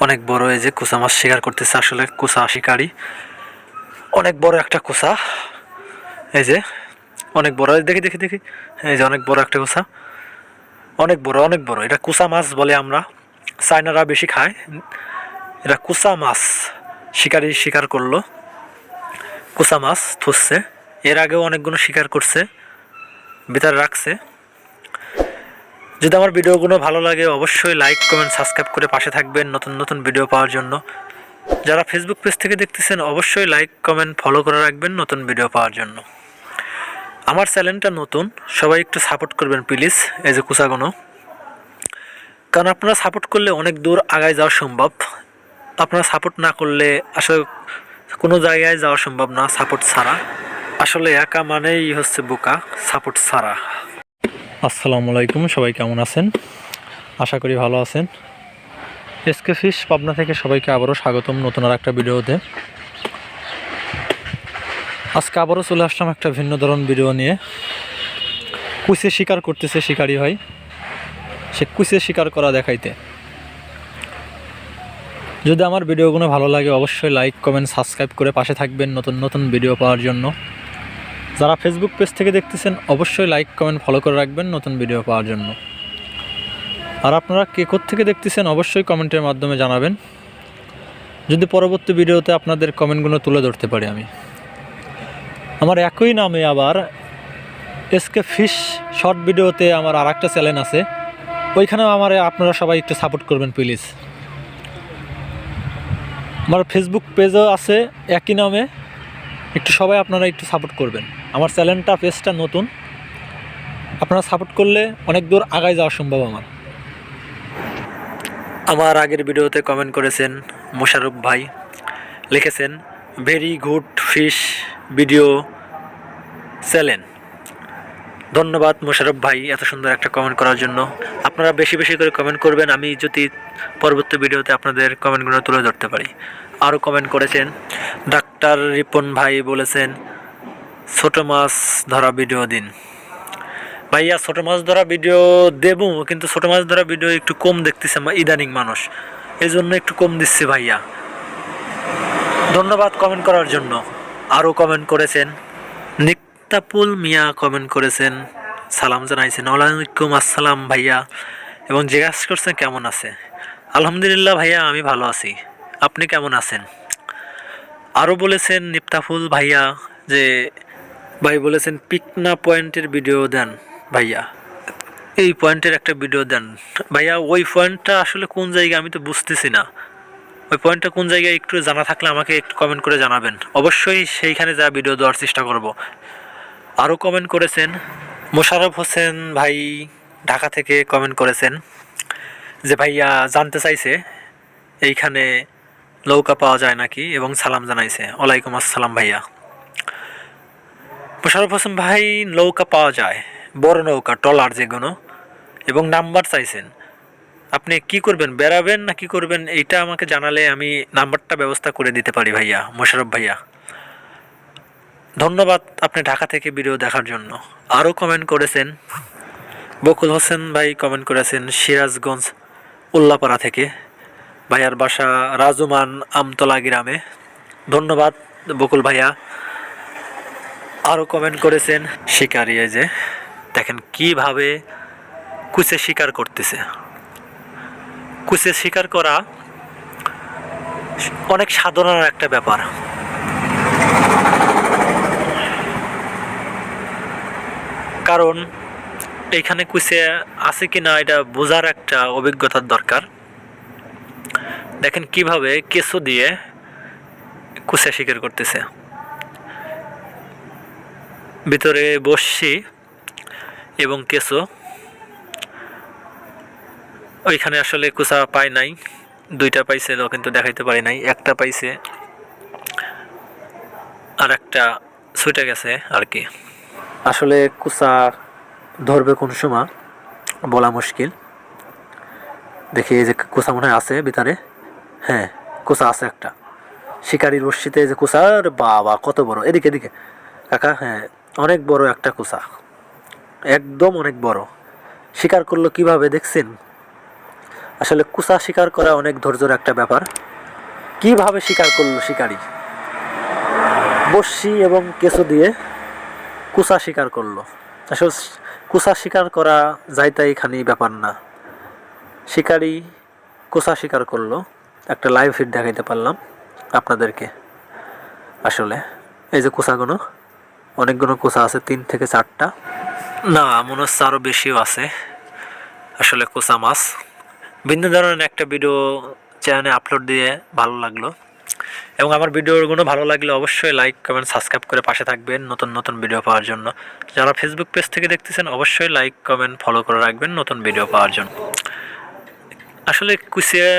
অনেক বড় এই যে কুসা মাছ শিকার করতেছে আসলে কুসা শিকারি। অনেক বড় একটা কুসা। এই যে অনেক বড় দেখি দেখি দেখি। এই যে অনেক বড় একটা কুসা। অনেক বড় অনেক বড়। এটা কুসা মাছ বলে আমরা। চাইনারা বেশি খায়। এটা কুসা মাছ শিকারি শিকার করল। কুসা মাছ থুসছে। এর আগেও অনেকগুলো শিকার করছে। ভিতরে রাখছে। যদি আমার ভিডিওগুলো ভালো লাগে, অবশ্যই লাইক কমেন্ট সাবস্ক্রাইব করে পাশে থাকবেন নতুন নতুন ভিডিও পাওয়ার জন্য। যারা ফেসবুক পেজ থেকে দেখতেছেন, অবশ্যই লাইক কমেন্ট ফলো করে রাখবেন নতুন ভিডিও পাওয়ার জন্য। আমার চ্যানেলটা নতুন, সবাই একটু সাপোর্ট করবেন প্লিজ এই যে কুসাগুনো। কারণ আপনারা সাপোর্ট করলে অনেক দূর আগায় যাওয়া সম্ভব। আপনারা সাপোর্ট না করলে আসলে কোনো জায়গায় যাওয়া সম্ভব না সাপোর্ট ছাড়া। আসলে একা মানেই হচ্ছে বোকা সাপোর্ট ছাড়া। আসসালামু আলাইকুম, সবাই কেমন আছেন? আশা করি ভালো আছেন। এসকে ফিশ পাবনা থেকে সবাইকে আবারও স্বাগতম নতুন আর একটা ভিডিওতে। আজকে আবারও চলে আসলাম একটা ভিন্ন ধরন ভিডিও নিয়ে। কুইসে শিকার করতেছে শিকারি ভাই। সে কুইসে শিকার করা দেখাইতে। যদি আমার ভিডিওগুলো ভালো লাগে, অবশ্যই লাইক কমেন্ট সাবস্ক্রাইব করে পাশে থাকবেন নতুন নতুন ভিডিও পাওয়ার জন্য। যারা ফেসবুক পেজ থেকে দেখতেছেন, অবশ্যই লাইক কমেন্ট ফলো করে রাখবেন নতুন ভিডিও পাওয়ার জন্য। আর আপনারা কে থেকে দেখতেছেন, অবশ্যই কমেন্টের মাধ্যমে জানাবেন। যদি পরবর্তী ভিডিওতে আপনাদের কমেন্টগুলো তুলে ধরতে পারি আমি। আমার একই নামে আবার এসকে ফিশ শর্ট ভিডিওতে আমার আর একটা চ্যানেল আছে। ওইখানেও আমার, আপনারা সবাই একটু সাপোর্ট করবেন প্লিজ আমার ফেসবুক পেজও আছে একই নামে। একটু সবাই আপনারা একটু সাপোর্ট করবেন। আমার চ্যানেলটা, পেজটা নতুন, আপনারা সাপোর্ট করলে অনেক দূর আগায় যাওয়া সম্ভব আমার। আমার আগের ভিডিওতে কমেন্ট করেছেন মোশারফ ভাই। লিখেছেন very good fish video channel ধন্যবাদ মোশারফ ভাই এত সুন্দর একটা কমেন্ট করার জন্য। আপনারা বেশি বেশি করে কমেন্ট করবেন, আমি যদি পরবর্তী ভিডিওতে আপনাদের কমেন্টগুলো তুলে ধরতে পারি। আরও কমেন্ট করেছেন, ডাক্তার রিপন ভাই বলেছেন ছোট মাছ ধরা ভিডিও দিন। ভাইয়া, ছোট মাছ ধরা ভিডিও দেব, কিন্তু ছোট মাছ ধরা ভিডিও একটু কম দেখতেছে ইদানিং মানুষ। এই জন্য একটু কম দিচ্ছে ভাইয়া। ধন্যবাদ কমেন্ট করার জন্য। আরও কমেন্ট করেছেন। নিক্তাপুল মিয়া কমেন্ট করেছেন। সালাম জানাইছেন। ওয়ালাইকুম আসসালাম ভাইয়া। এবং জিজ্ঞাসা করছেন, কেমন আছে? আলহামদুলিল্লাহ ভাইয়া, আমি ভালো আছি। আপনি কেমন আছেন? আরও বলেছেন নিপ্তাফুল ভাইয়া যে ভাই বলেছেন পিকনা পয়েন্টের ভিডিও দেন ভাইয়া। এই পয়েন্টের একটা ভিডিও দেন। ভাইয়া, ওই পয়েন্টটা আসলে কোন জায়গায় আমি তো বুঝতেছি না। ওই পয়েন্টটা কোন জায়গায় একটু জানা থাকলে আমাকে একটু কমেন্ট করে জানাবেন। অবশ্যই সেইখানে যা ভিডিও দেওয়ার চেষ্টা করব। আরও কমেন্ট করেছেন মোশারফ হোসেন ভাই ঢাকা থেকে কমেন্ট করেছেন যে, ভাইয়া, জানতে চাইছে, এইখানে নৌকা পাওয়া যায় নাকি? এবং সালাম জানাইছে। ওয়ালাইকুম আসসালাম ভাইয়া। মোশারফ হোসেন ভাই নৌকা পাওয়া যায়, বড় নৌকা টলার যেগুলো এবং নাম্বার চাইছেন। আপনি কি করবেন বেরাবেন না কি করবেন, এইটা আমাকে জানালে আমি নাম্বারটা ব্যবস্থা করে দিতে পারি ভাইয়া মোশারফ ভাইয়া। ধন্যবাদ আপনি ঢাকা থেকে ভিডিও দেখার জন্য। আরও কমেন্ট করেছেন, বকুল হোসেন ভাই কমেন্ট করেছেন সিরাজগঞ্জ, উল্লাপাড়া থেকে, ভাইয়ার বাসা রাজুমান আমতলা গ্রামে। ধন্যবাদ বকুল ভাইয়া। আরও কমেন্ট করেছেন। শিকারি যে, দেখেন কীভাবে কুচে শিকার করতেছে। কুচে শিকার করা অনেক সাধারণ একটা ব্যাপার। কারণ, এখানে কুচে আছে কি না এটা বোঝার একটা অভিজ্ঞতার দরকার। দেখেন কীভাবে কেঁচো দিয়ে কুচে শিকার করতেছে। ভিতরে বসছি এবং কেঁচো। ওইখানে আসলে কুচা পায় নাই। দুইটা পাইছে তো কিন্তু দেখাইতে পারি নাই। একটা পাইছে, আর একটা ছুটে গেছে আর কি। আসলে কুচা ধরবে কোন সময়, বলা মুশকিল। দেখি এই যে কুচা মনে হয় আছে ভিতরে। হ্যাঁ কুচা আছে একটা। শিকারির রশ্মিতে যে কুচা আরে বাবা, কত বড়। এদিকে এদিকে। কাকা হ্যাঁ অনেক বড় একটা কুচা একদম অনেক বড়। শিকার করল কীভাবে দেখছেন? আসলে কুসা শিকার করা অনেক ধৈর্যের একটা ব্যাপার। কীভাবে শিকার করল শিকারী? বড়শি এবং কেঁচো দিয়ে কুসা শিকার করল। আসলে কুসা শিকার করা যাইতাই খানি ব্যাপার না। শিকারী কুসা শিকার করল। একটা লাইভ ফিড দেখাইতে পারলাম আপনাদেরকে। আসলে এই যে কুসাগুলো অনেকগুলো কুসা আছে, তিন থেকে চারটা। না মনে হচ্ছে আরও বেশিও আছে। আসলে কুসা মাছ। ভিন্ন ধরনের একটা ভিডিও চ্যানেলে আপলোড দিয়ে ভালো লাগল। এবং আমার ভিডিওগুলো ভালো লাগলে অবশ্যই লাইক কমেন্ট সাবস্ক্রাইব করে পাশে থাকবেন নতুন নতুন ভিডিও পাওয়ার জন্য। যারা ফেসবুক পেজ থেকে দেখতেছেন, অবশ্যই লাইক কমেন্ট ফলো করে রাখবেন নতুন ভিডিও পাওয়ার জন্য। আসলে কুচিয়া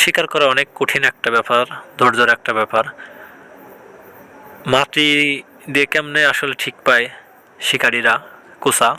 শিকার করা অনেক কঠিন একটা ব্যাপার, ধৈর্যর একটা ব্যাপার। মাটি দিয়ে কেমনে আসলে ঠিক পায় শিকারীরা? কোসা?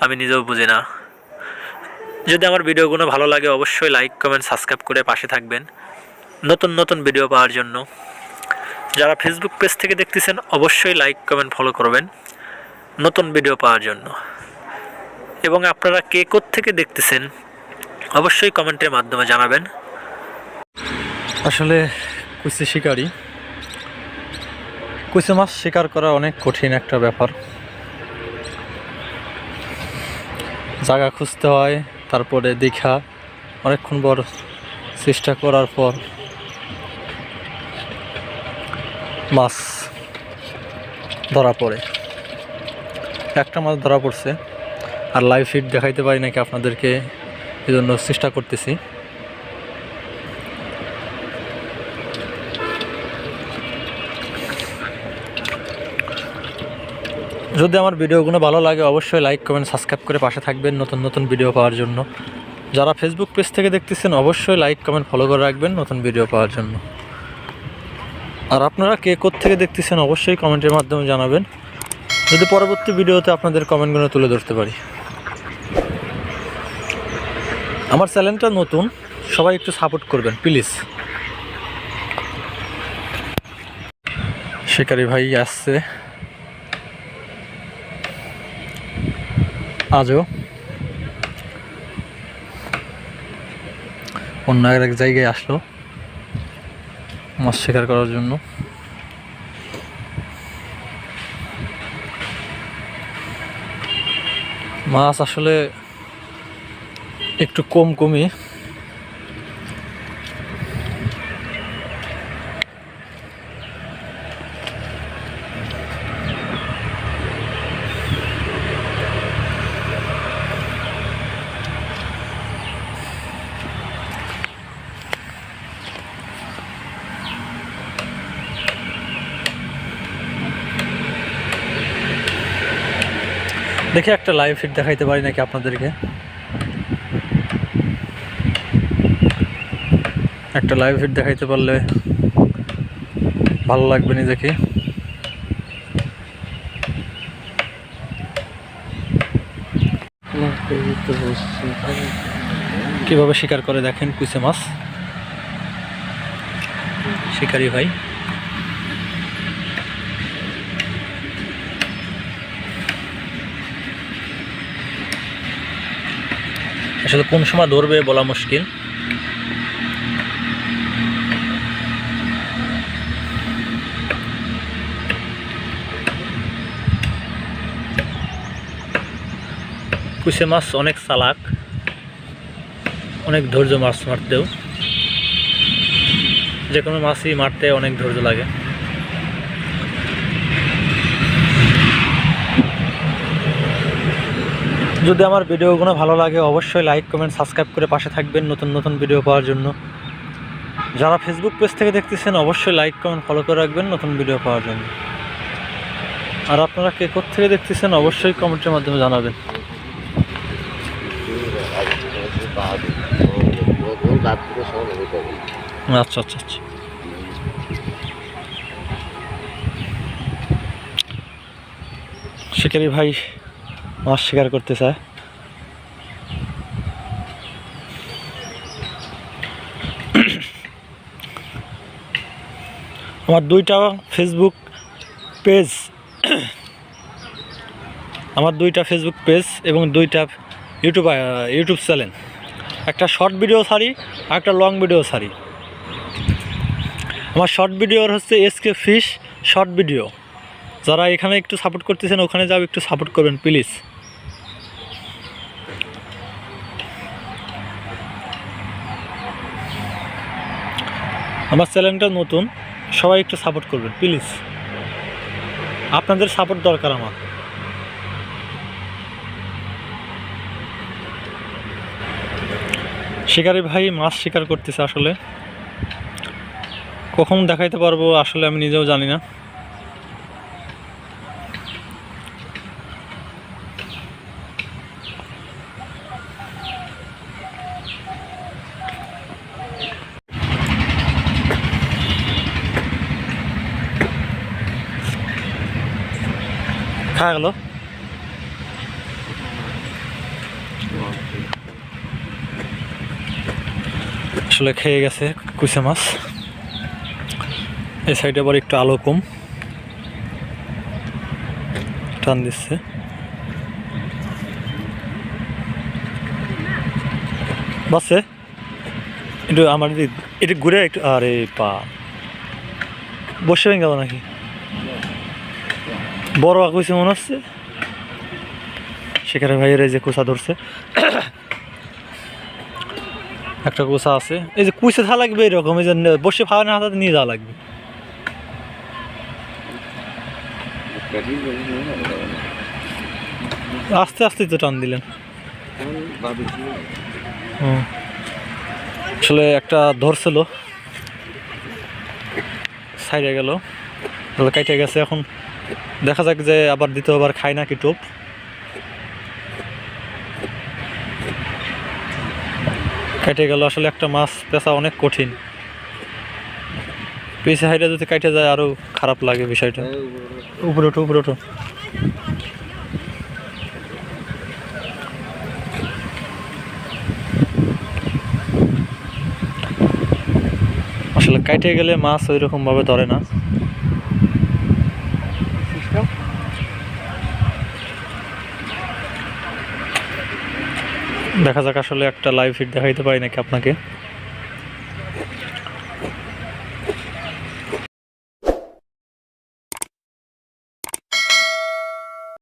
আমি নিজেও বুঝি না। যদি আমার ভিডিওগুলো ভালো লাগে, অবশ্যই লাইক কমেন্ট সাবস্ক্রাইব করে পাশে থাকবেন। নতুন নতুন ভিডিও পাওয়ার জন্য। যারা ফেসবুক পেজ থেকে দেখতেছেন, অবশ্যই লাইক কমেন্ট ফলো করবেন। নতুন ভিডিও পাওয়ার জন্য। এবং আপনারা কে থেকে দেখতেছেন, অবশ্যই কমেন্টের মাধ্যমে জানাবেন। আসলে কুচি শিকারি। কুচি মাছ শিকার করা অনেক কঠিন একটা ব্যাপার। জায়গা খুঁজতে হয়, তারপরে দীঘা, অনেকক্ষণ বড় চেষ্টা করার পর মাছ ধরা পড়ে। একটা মাছ ধরা পড়ছে, আর লাইভ ফিড দেখাইতে পারি নাকি আপনাদেরকে এই জন্য চেষ্টা করতেছি। যদি আমার ভিডিওগুলো ভালো লাগে, অবশ্যই লাইক কমেন্ট সাবস্ক্রাইব করে পাশে থাকবেন নতুন নতুন ভিডিও পাওয়ার জন্য। যারা ফেসবুক পেজ থেকে দেখতেছেন, অবশ্যই লাইক কমেন্ট ফলো করে রাখবেন নতুন ভিডিও পাওয়ার জন্য। আর আপনারা কে থেকে দেখতেছেন, অবশ্যই কমেন্টের মাধ্যমে জানাবেন। যদি পরবর্তী ভিডিওতে আপনাদের কমেন্টগুলো তুলে ধরতে পারি। আমার চ্যানেলটা নতুন, সবাই একটু সাপোর্ট করবেন প্লিজ শিকারি ভাই আসছে। আজও। অন্য এক জায়গায় আসলো। মাছ শিকার করার জন্য। মাছ আসলে একটু কম কমই। দেখি একটা লাইভ ফিট দেখাইতে পারি নাকি আপনাদেরকে? একটা লাইভ ফিট দেখাইতে পারলে ভালো লাগবে নিজেকে। কীভাবে শিকার করে দেখেন কুইসে মাছ? শিকারি ভাই। আসলে কোন সময় ধরবে বলা মুশকিল। কুসে মাছ অনেক চালাক, অনেক ধৈর্য মাছ মারতেও। যে কোনো মাছই মারতে অনেক ধৈর্য লাগে। যদি আমার ভিডিওগুলো ভালো লাগে, অবশ্যই লাইক কমেন্ট সাবস্ক্রাইব করে পাশে থাকবেন নতুন নতুন ভিডিও পাওয়ার জন্য। যারা ফেসবুক পেজ থেকে দেখতেছেন, অবশ্যই লাইক কমেন্ট ফলো করে রাখবেন নতুন ভিডিও পাওয়ার জন্য। আর আপনারা কে থেকে দেখতেছেন, অবশ্যই কমেন্টের মাধ্যমে জানাবেন। আচ্ছা আচ্ছা আচ্ছা। শিকারি ভাই মাছ শিকার করতে চায় আমার দুইটা ফেসবুক পেজ আমার দুইটা ফেসবুক পেজ এবং দুইটা ইউটিউব ইউটিউব চ্যানেল একটা শর্ট ভিডিও ছাড়ি, আর একটা লং ভিডিও ছাড়ি। আমার শর্ট ভিডিওর হচ্ছে এসকে ফিশ শর্ট ভিডিও যারা এখানে একটু সাপোর্ট করতেছেন, ওখানে যাও, একটু সাপোর্ট করবেন প্লিজ আমার চ্যানেলটা নতুন, সবাই একটু সাপোর্ট করবেন প্লিজ আপনাদের সাপোর্ট দরকার আমার। শিকারি ভাই মাছ শিকার করতেছে আসলে। কখন দেখাইতে পারব আসলে আমি নিজেও জানি না। খাওয়া গেল আসলে খেয়ে গেছে কুচে মাছ। এই সাইডে আবার একটু আলো কম। টান দিচ্ছে। বাসে? একটু আমার একটু ঘুরে একটু আরে পা। বসে গেল নাকি? বড় আকুইছে মনে হচ্ছে। সেখানে ভাইয়ের এই যে কুচা ধরছে। একটা কুচা আছে। এই যে কুচে থা লাগবে এরকম, এই যে বসে না হাতে নিয়ে যাওয়া লাগবে। আস্তে আস্তে তো টান দিলেন। আসলে একটা ধরছিল। সাইডে গেল। তাহলে কেটে গেছে, এখন দেখা যাক যে আবার দ্বিতীয়বার খায় নাকি টোপ। কেটে গেল, আসলে একটা মাছ পেঁচা অনেক কঠিন। পিছে হাইটা যদি কেটে যায়, আরও খারাপ লাগে বিষয়টা। উপরে ওঠো উপরে ওঠো। আসলে কাইটে গেলে মাছ ওই রকম ভাবে ধরে না। দেখা যাক আসলে একটা লাইভ ফিট দেখাইতে পারি নাকি আপনাকে।